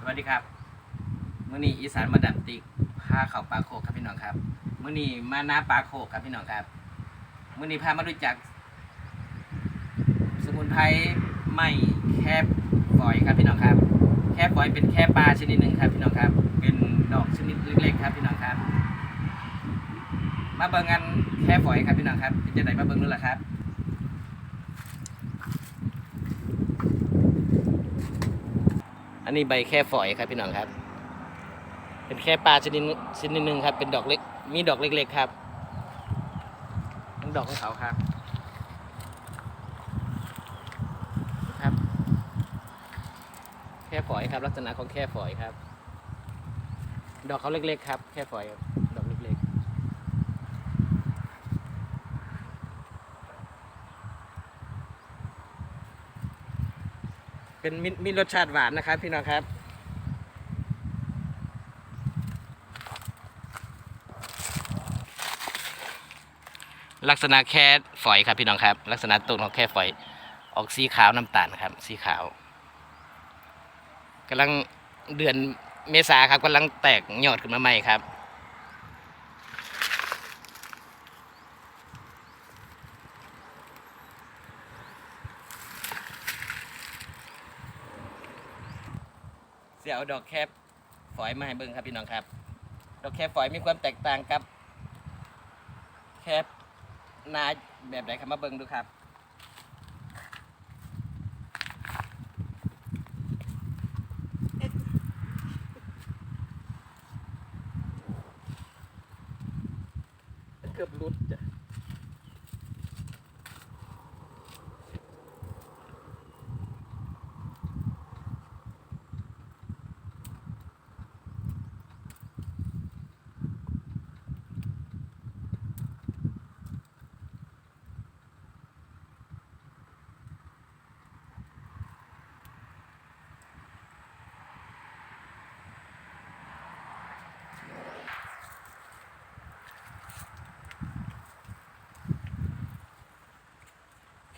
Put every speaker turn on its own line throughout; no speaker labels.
สวัสดีครับมื้อนี้อีสานมาดับติกพาเข้าปลาโคกครับพี่น้องครับมื้อนี้มาหน้าปลาโคกครับพี่น้องครับมื้อนี้พามารู้จัก สมุนไพรไม่แคบฝอยครับพี่น้องครับ แคบฝอยเป็นแค่ปลาชนิดหนึ่งครับพี่น้องครับ เป็นดอกชนิดเล็กๆครับพี่น้องครับ มาเบิ่งกันแค่ฝอยครับพี่น้องครับจะไหนมาเบิ่งนู่นแหละครับ อันนี้ใบแค่ฝอยครับพี่น้องครับ เป็นแค่ปลาชนิดชนิดหนึ่งครับ เป็นดอกเล็ก มีดอกเล็ก ๆ ครับเป็นดอกของเขาครับ ครับ แค่ฝอยครับ ลักษณะของแค่ฝอยครับ ดอกเขาเล็ก ๆ ครับ แค่ฝอยดอก เล็กๆเป็นมีมีรสชาติหวานนะครับ พี่น้องครับ ลักษณะแค่ฝอยครับพี่น้องครับ ลักษณะต้นของแค่ฝอย ออกสีขาวน้ำตาลครับ สีขาวกำลังเดือนเมษาครับกำลังแตกยอดขึ้นมาใหม่ครับ เสียเอาดอกแคบฝอยมาให้เบิ่งครับพี่น้องครับ ดอกแคบฝอยมีความแตกต่างกับ แคบนาแบบไหนครับมาเบิ่งดูครับเกือบรุดจ้ะ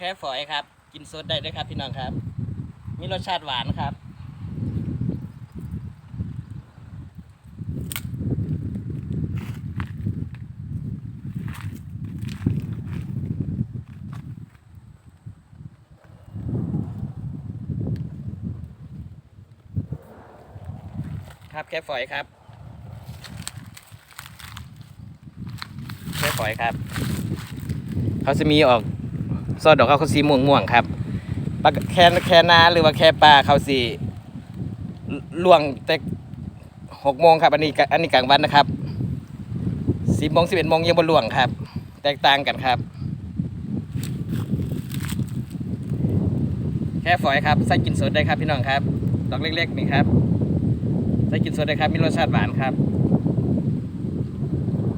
แค่ฝอยครับ กินสดได้ด้วยครับพี่น้องครับ มีรสชาติหวานครับครับแค่ฝอยครับแค่ฝอยครับ เขาจะมีออก ซอดอกเขาเขาสีม่วงม่วงครับปลาแค่แค่นาหรือว่าแค่ปลาเขาสีล่วงแต่หกโมงครับอันนี้กะอันนี้กลางวันนะครับสิบโมงสิบเอ็ดโมงยังบนล่วงครับ แตกต่างกันครับ แค่ฝอยครับใส่กินสดได้ครับพี่น้องครับ ดอกเล็กๆนี่ครับใส่กินสดได้ครับมีรสชาติหวานครับ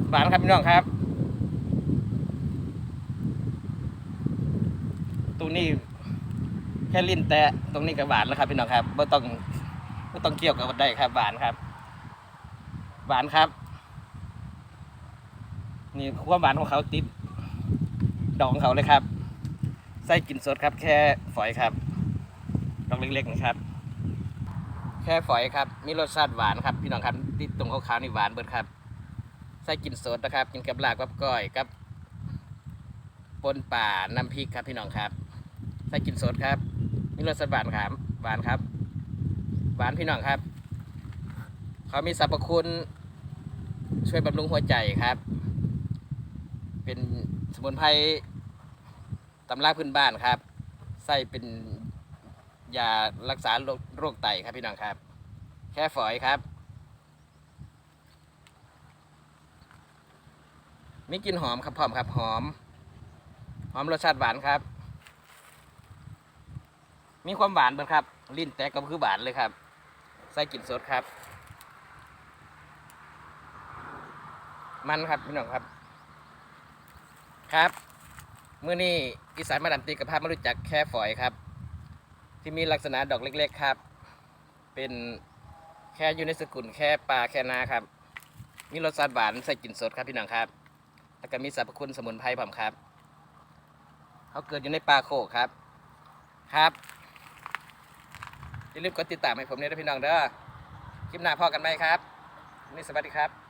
หวานครับพี่น้องครับ ต รงนี้แค่ลิ้นแตะตรงนี้ก็หวานแล้วครับพี่น้องครับไม่ต้องไม่ต้องเกี่ยวกับได้ครับหวานครับ หวานครับ นี่ความหวานของเขาติดดอกของเขาเลยครับไส้กลิ่นสดครับ แค่ฝอยครับดอกเล็กๆนะครับ แค่ฝอยครับ มีรสชาติหวานครับพี่น้องครับติดตรงขาวๆนี่หวานเบิดครับไส้กลิ่นสดนะครับ กินกับลาบกับก้อยกับปนป่าน้ำพริกครับพี่น้องครับ ใส่กินสดครับมีรสชาติหวานครับหวานครับ หวานพี่น้องครับ เขามีสรรพคุณช่วยบำรุงหัวใจครับ เป็นสมุนไพรตำราพื้นบ้านครับใส่เป็นยารักษาโรคโรคไตครับพี่น้องครับ แค่ฝอยครับมีกลิ่นหอมครับหอมครับหอม หอมรสชาติหวานครับ มีความหวานเบิดครับ ลิ้นแตกก็คือหวานเลยครับ ใส่กลิ่นสดครับ มันครับพี่น้องครับ ครับมื้อนี้อีสานมาดันตีกับภาพมารู้จักแค่ฝอยครับ ที่มีลักษณะดอกเล็ก ๆ ครับ เป็นแค่อยู่ในสกุลแค่ปลาแค่นาครับมีรสชาติหวานใส่กลิ่นสดครับพี่น้องครับ แล้วก็มีสรรพคุณสมุนไพรผมครับ เขาเกิดอยู่ในป่าโคกครับ ครับ อย่าลืมกดติดตามให้ผมด้วยนะพี่น้องเด้อคลิปหน้าพอกันไหมครับวันนี่สวัสดีครับ